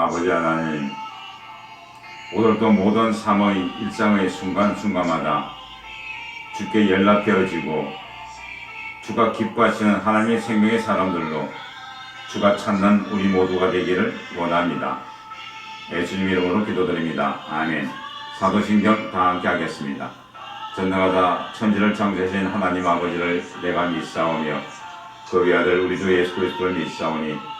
아버지 하나님, 오늘도 모든 삶의 일상의 순간순간마다 주께 연락되어지고 주가 기뻐하시는 하나님의 생명의 사람들로 주가 찾는 우리 모두가 되기를 원합니다. 예수님 이름으로 기도드립니다. 아멘. 사도신경 다 함께 하겠습니다. 전능하다 천지를 창조하신 하나님 아버지를 내가 믿사오며 그의 아들 우리 주 예수 그리스도를 믿사오니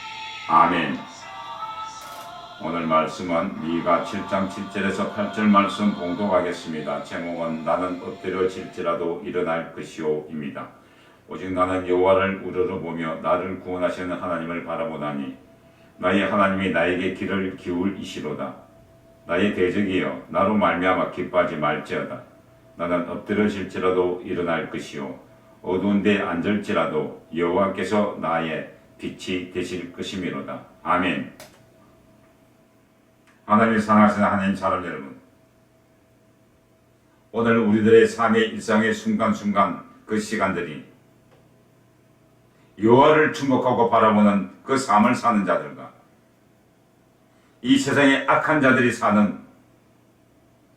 아멘. 오늘 말씀은 미가 7장 7절에서 8절 말씀 봉독하겠습니다. 제목은 나는 엎드려질지라도 일어날 것이오입니다. 오직 나는 여호와를 우러러보며 나를 구원하시는 하나님을 바라보나니 나의 하나님이 나에게 길을 기울이시로다. 나의 대적이여 나로 말미암아 기뻐하지 말지어다. 나는 엎드려질지라도 일어날 것이요 어두운 데 앉을지라도 여호와께서 나의 빛이 되실 것이미로다. 아멘. 하나님을 사랑하시는 하나님 사람 여러분, 오늘 우리들의 삶의 일상의 순간순간 그 시간들이 여호와를 주목하고 바라보는 그 삶을 사는 자들과 이 세상의 악한 자들이 사는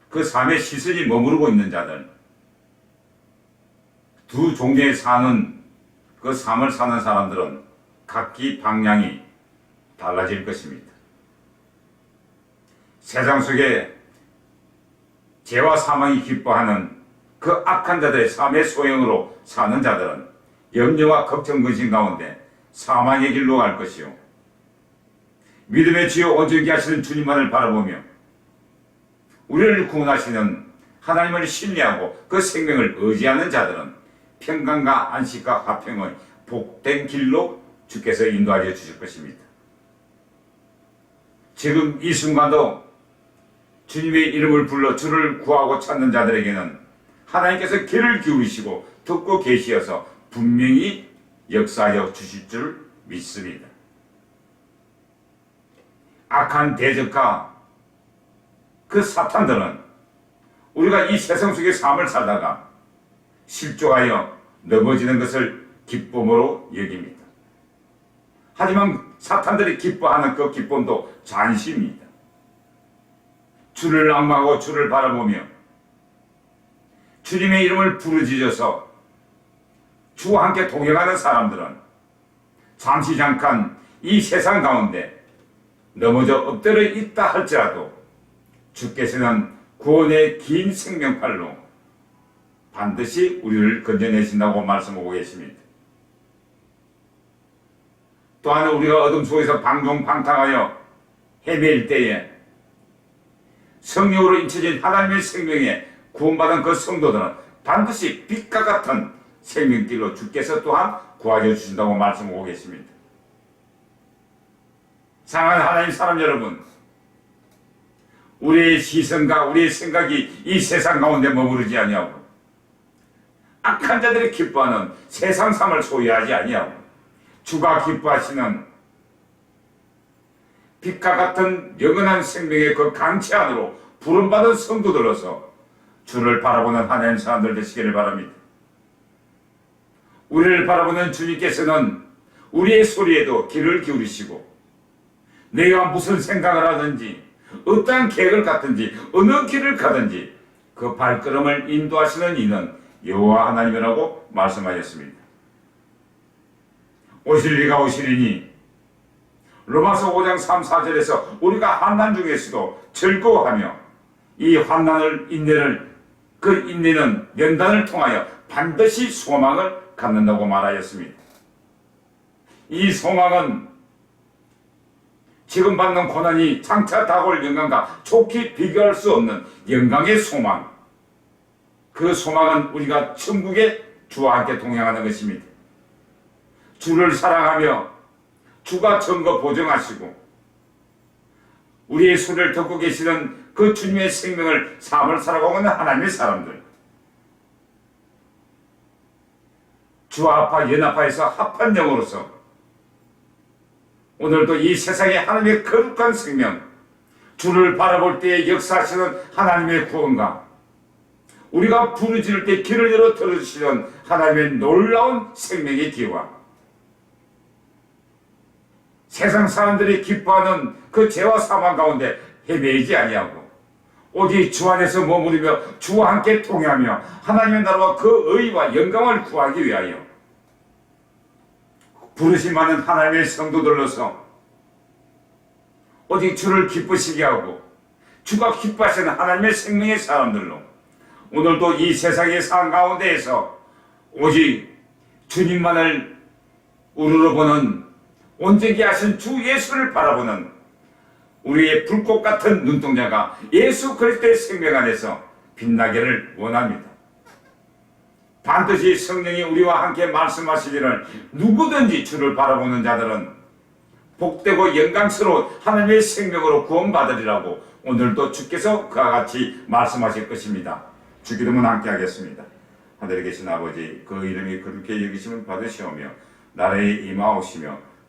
그 삶의 시선이 머무르고 있는 자들 두 종류의 사는 그 삶을 사는 사람들은 각기 방향이 달라질 것입니다. 세상 속에 죄와 사망이 기뻐하는 그 악한 자들의 삶의 소형으로 사는 자들은 염려와 걱정 근심 가운데 사망의 길로 갈 것이요. 믿음의 주여 온전히 하시는 주님만을 바라보며 우리를 구원하시는 하나님을 신뢰하고 그 생명을 의지하는 자들은 평강과 안식과 화평의 복된 길로 주께서 인도하여 주실 것입니다. 지금 이 순간도 주님의 이름을 불러 주를 구하고 찾는 자들에게는 하나님께서 귀를 기울이시고 듣고 계시어서 분명히 역사하여 주실 줄 믿습니다. 악한 대적과 그 사탄들은 우리가 이 세상 속의 삶을 살다가 실족하여 넘어지는 것을 기쁨으로 여깁니다. 하지만 사탄들이 기뻐하는 그 기쁨도 잔시입니다. 주를 낭망하고 주를 바라보며 주님의 이름을 부르짖어서 주와 함께 동행하는 사람들은 잠시 잠깐 이 세상 가운데 넘어져 엎드려 있다 할지라도 주께서는 구원의 긴 생명팔로 반드시 우리를 건져내신다고 말씀하고 계십니다. 또한 우리가 어둠 속에서 방종방탕하여 헤매일 때에 성령으로 인쳐진 하나님의 생명에 구원받은 그 성도들은 반드시 빛과 같은 생명길로 주께서 또한 구하여 주신다고 말씀하고 계십니다. 사랑하는 하나님 사람 여러분, 우리의 시선과 우리의 생각이 이 세상 가운데 머무르지 아니하고 악한 자들이 기뻐하는 세상 삶을 소유하지 아니하고 주가 기뻐하시는 빛과 같은 영원한 생명의 그 강치 안으로 부름받은 성도들로서 주를 바라보는 하나님 사람들 되시기를 바랍니다. 우리를 바라보는 주님께서는 우리의 소리에도 귀를 기울이시고 내가 무슨 생각을 하든지 어떠한 계획을 갖든지 어느 길을 가든지 그 발걸음을 인도하시는 이는 여호와 하나님이라고 말씀하셨습니다. 오실 리가 오시리니 로마서 5장 3, 4절에서 우리가 환난 중에서도 즐거워하며 이 환난을 인내를 그 인내는 연단을 통하여 반드시 소망을 갖는다고 말하였습니다. 이 소망은 지금 받는 고난이 장차 다가올 영광과 좋게 비교할 수 없는 영광의 소망. 그 소망은 우리가 천국에 주와 함께 동행하는 것입니다. 주를 사랑하며 주가 증거 보증하시고 우리의 소리를 듣고 계시는 그 주님의 생명을 삶을 살아가고 있는 하나님의 사람들. 주아파 연합파에서 합한 영으로서 오늘도 이 세상에 하나님의 거룩한 생명 주를 바라볼 때에 역사하시는 하나님의 구원과 우리가 부르짖을 때 귀를 열어 들어주시는 하나님의 놀라운 생명의 기와 세상 사람들이 기뻐하는 그 죄와 사망 가운데 헤매이지 아니하고 오직 주 안에서 머무르며 주와 함께 통하며 하나님의 나라와 그 의와 영광을 구하기 위하여 부르심 많은 하나님의 성도들로서 오직 주를 기쁘시게 하고 주가 기뻐하시는 하나님의 생명의 사람들로 오늘도 이 세상의 삶 가운데에서 오직 주님만을 우러러 보는 온전히 하신 주 예수를 바라보는 우리의 불꽃 같은 눈동자가 예수 그리스도의 생명 안에서 빛나기를 원합니다. 반드시 성령이 우리와 함께 말씀하시기를 누구든지 주를 바라보는 자들은 복되고 영광스러운 하나님의 생명으로 구원받으리라고 오늘도 주께서 그와 같이 말씀하실 것입니다. 주기도문 함께 하겠습니다. 하늘에 계신 아버지 그 이름이 그렇게 여기심을 받으시오며 나라에 임하오시며